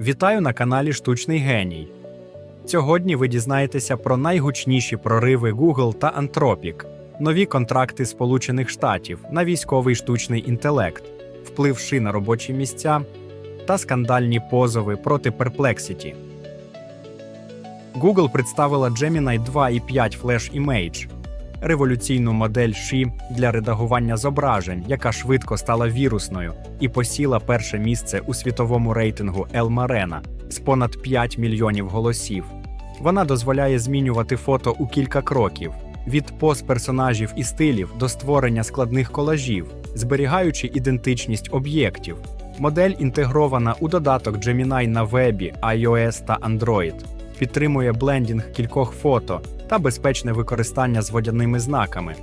Вітаю на каналі Штучний Геній. Сьогодні ви дізнаєтеся про найгучніші прориви Google та Anthropic, нові контракти Сполучених Штатів на військовий штучний інтелект, вплив ши на робочі місця та скандальні позови проти Perplexity. Google представила Gemini 2 і 5 Flash Image – революційну модель ши для редагування зображень, яка швидко стала вірусною і посіла перше місце у світовому рейтингу Елмарена з понад 5 мільйонів голосів. Вона дозволяє змінювати фото у кілька кроків від поз персонажів і стилів до створення складних колажів, зберігаючи ідентичність об'єктів. Модель інтегрована у додаток Gemini на вебі, iOS та Android, підтримує блендінг кількох фото та безпечне використання з водяними знаками.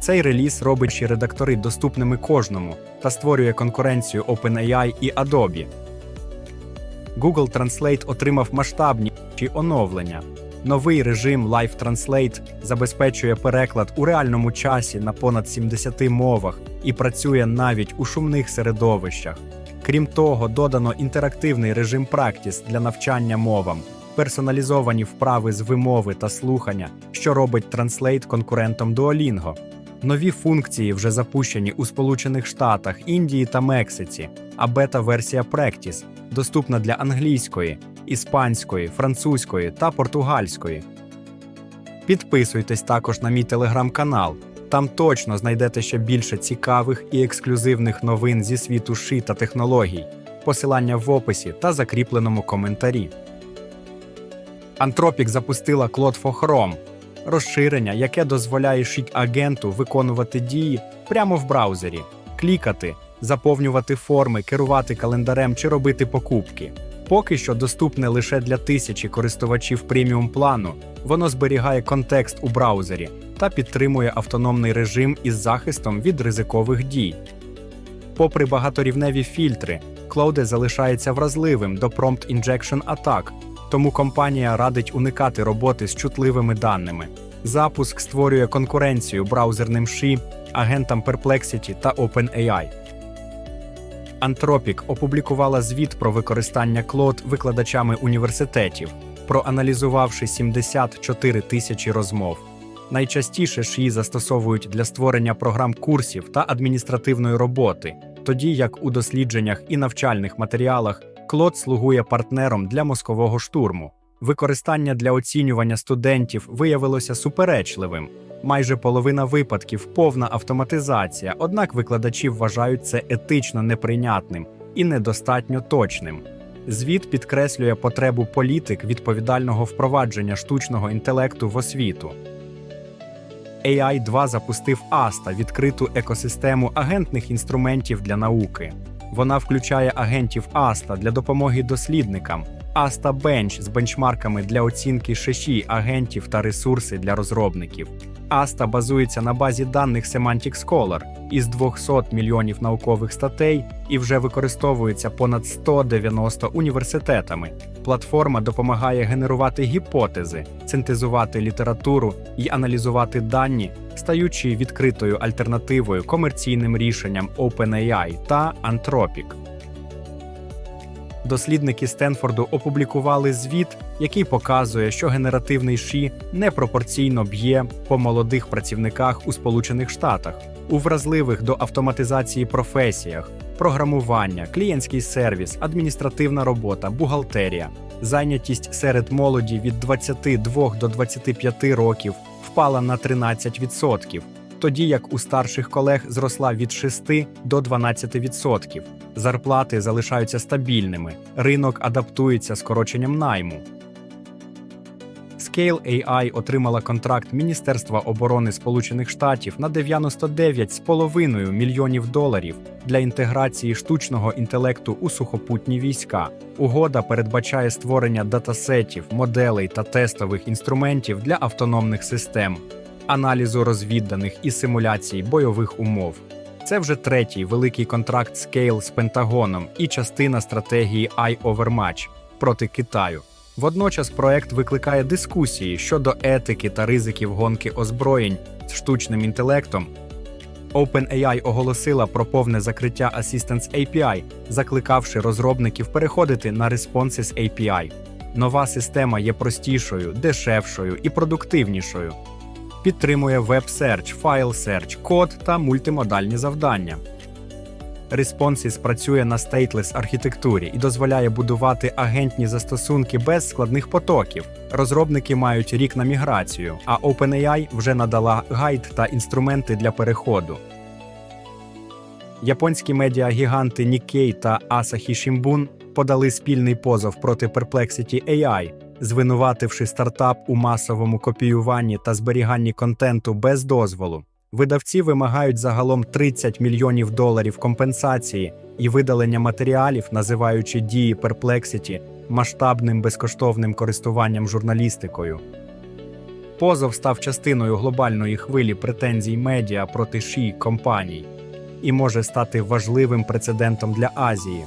Цей реліз робить ще редактори доступними кожному та створює конкуренцію OpenAI і Adobe. Google Translate отримав масштабні оновлення. Новий режим Live Translate забезпечує переклад у реальному часі на понад 70 мовах і працює навіть у шумних середовищах. Крім того, додано інтерактивний режим Practice для навчання мовам, персоналізовані вправи з вимови та слухання, що робить Translate конкурентом Duolingo. Нові функції вже запущені у Сполучених Штатах, Індії та Мексиці, а бета-версія Practice доступна для англійської, іспанської, французької та португальської. Підписуйтесь також на мій телеграм-канал. Там точно знайдете ще більше цікавих і ексклюзивних новин зі світу ши та технологій. Посилання в описі та закріпленому коментарі. Anthropic запустила Chrome – розширення, яке дозволяє шить агенту виконувати дії прямо в браузері, клікати, заповнювати форми, керувати календарем чи робити покупки. Поки що доступне лише для тисячі користувачів преміум плану, воно зберігає контекст у браузері та підтримує автономний режим із захистом від ризикових дій. Попри багаторівневі фільтри, Cloud залишається вразливим до Prompt Injection атак, тому компанія радить уникати роботи з чутливими даними. Запуск створює конкуренцію браузерним ши, агентам Perplexity та OpenAI. Anthropic опублікувала звіт про використання Claude викладачами університетів, проаналізувавши 74 тисячі розмов. Найчастіше шиї застосовують для створення програм курсів та адміністративної роботи, тоді як у дослідженнях і навчальних матеріалах Claude слугує партнером для мозкового штурму. Використання для оцінювання студентів виявилося суперечливим. Майже половина випадків повна автоматизація, однак викладачі вважають це етично неприйнятним і недостатньо точним. Звіт підкреслює потребу політик відповідального впровадження штучного інтелекту в освіту. AI 2 запустив ASTA – відкриту екосистему агентних інструментів для науки. Вона включає агентів Аста для допомоги дослідникам, Аста Бенч з бенчмарками для оцінки шиші агентів та ресурси для розробників. ASTA базується на базі даних Semantic Scholar із 200 мільйонів наукових статей і вже використовується понад 190 університетами. Платформа допомагає генерувати гіпотези, синтезувати літературу і аналізувати дані, стаючи відкритою альтернативою комерційним рішенням OpenAI та Anthropic. Дослідники Стенфорду опублікували звіт, який показує, що генеративний ші непропорційно б'є по молодих працівниках у Сполучених Штатах, у вразливих до автоматизації професіях, програмування, клієнтський сервіс, адміністративна робота, бухгалтерія. Зайнятість серед молоді від 22 до 25 років впала на 13%, тоді як у старших колег зросла від 6 до 12%. Зарплати залишаються стабільними, ринок адаптується скороченням найму. Scale AI отримала контракт Міністерства оборони Сполучених Штатів на 99,5 мільйонів доларів для інтеграції штучного інтелекту у сухопутні війська. Угода передбачає створення датасетів, моделей та тестових інструментів для автономних систем, аналізу розвідданих і симуляції бойових умов. Це вже третій великий контракт Scale з Пентагоном і частина стратегії iOvermatch проти Китаю. Водночас проект викликає дискусії щодо етики та ризиків гонки озброєнь з штучним інтелектом. OpenAI оголосила про повне закриття Assistance API, закликавши розробників переходити на Responses API. Нова система є простішою, дешевшою і продуктивнішою. Підтримує веб-серч, файл-серч, код та мультимодальні завдання. Responses працює на стейтлес архітектурі і дозволяє будувати агентні застосунки без складних потоків. Розробники мають рік на міграцію, а OpenAI вже надала гайд та інструменти для переходу. Японські медіагіганти Nikkei та Asahi Shimbun подали спільний позов проти Perplexity AI, звинувативши стартап у масовому копіюванні та зберіганні контенту без дозволу. Видавці вимагають загалом 30 мільйонів доларів компенсації і видалення матеріалів, називаючи дії Perplexity масштабним безкоштовним користуванням журналістикою. Позов став частиною глобальної хвилі претензій медіа проти ші компаній і може стати важливим прецедентом для Азії.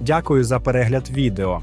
Дякую за перегляд відео.